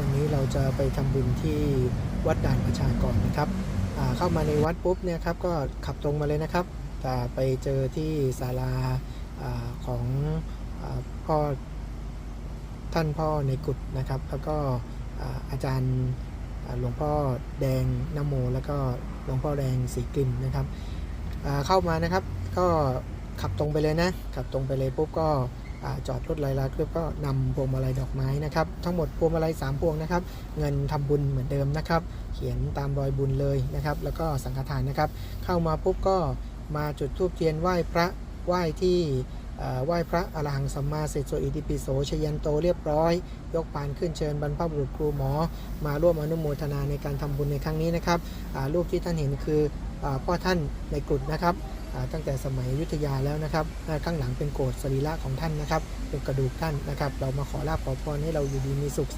วันนี้เราจะไปทำบุญที่วัดด่านประชาก่อนนะครับเข้ามาในวัดปุ๊บเนี่ยครับก็ขับตรงมาเลยนะครับจะไปเจอที่ศาลาอของอพ่อท่านพ่อในกุฏนะครับ แล้วก็อาอาจารย์หลวงพ่อแดงนโม แล้วก็หลวงพ่อแดงสีกลิ่นนะครับเข้ามานะครับ ก็ขับตรงไปเลยนะขับตรงไปเลยปุ๊บก็ จอดรถไลลาปุ๊บก็นำพวงมาลัยดอกไม้นะครับ ทั้งหมดพวงมาลัย3พวงนะครับ เงินทำบุญเหมือนเดิมนะครับ เขียนตามรอยบุญเลยนะครับ แล้วก็สังฆทานนะครับ เข้ามาปุ๊บก็มาจุดธูปเทียนไหว้พระไหว้ที่ไหว้พระอรหังสัมมาเสร็จโสอิติปิโสชยันโตเรียบร้อย ยกปานขึ้นเชิญบรรพบุรุษครูหมอ มาร่วมอนุโมทนาในการทำบุญในครั้งนี้นะครับรูปที่ท่านเห็นคืออพ่อท่านในกุฏนะครับ ตั้งแต่สมัยยุทธยาแล้วนะครับข้างหลังเป็นโกรธสรีระของท่านนะครับเป็นกระดูกท่านนะครับ เรามาขอลาบขอพรให้เราอยู่ดีมีสุข